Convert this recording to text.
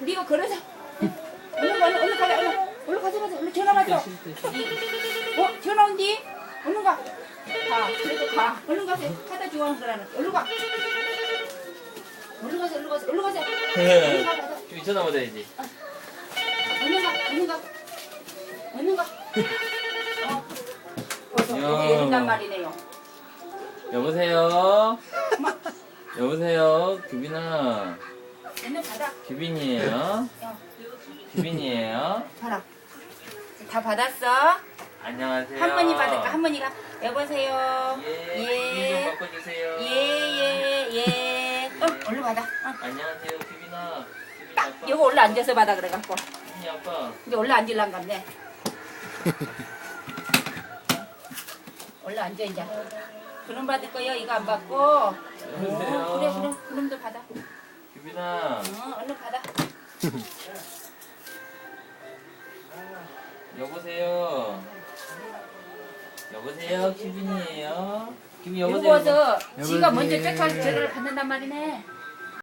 네가 걸어서. 얼른 가, 얼른, 가자, 얼른. 얼른 가자, 가자. 얼른 전화 왔어. 어, 전화 온디? 얼른 가. 가, 그래도 가. 얼른 가세요. 하다 좋아하는 거라는. 얼른 가. 얼른 가세요, 얼른 가세요, 얼른 가세요. 얼른 가, 가자. 지금 전화 받아야지. 얼른 가, 얼른 가. 얼른 가. 어. 벌써 야. 여기 이런단 말이네요. 여보세요? 여보세요? 규빈아. 얼른 받아. 규빈이에요? 어, 규빈이에요? 봐라. 다 받았어? 안녕하세요. 할머니 받을까? 할머니가 여보세요. 예. 예. 좀 바꿔 주세요. 예, 예, 예. 어, 얼른 받아. 어. 안녕하세요, 규빈아. 규빈이 딱 아빠. 여기 올라 앉아서 받아 그래갖고 규빈이 아빠. 이제 올라 앉을란 같네. 올라 앉아 이제. 그럼 받을 거요. 이거 안 받고. 오, 여보세요? 그래 그래. 그럼도 받아. 규빈아. 어, 얼른 받아. 여보세요. 여보세요, 규빈이에요. 규빈 이거 여보세요. 서 지가 여보세요. 먼저 쫓아서 저를 받는단 말이네.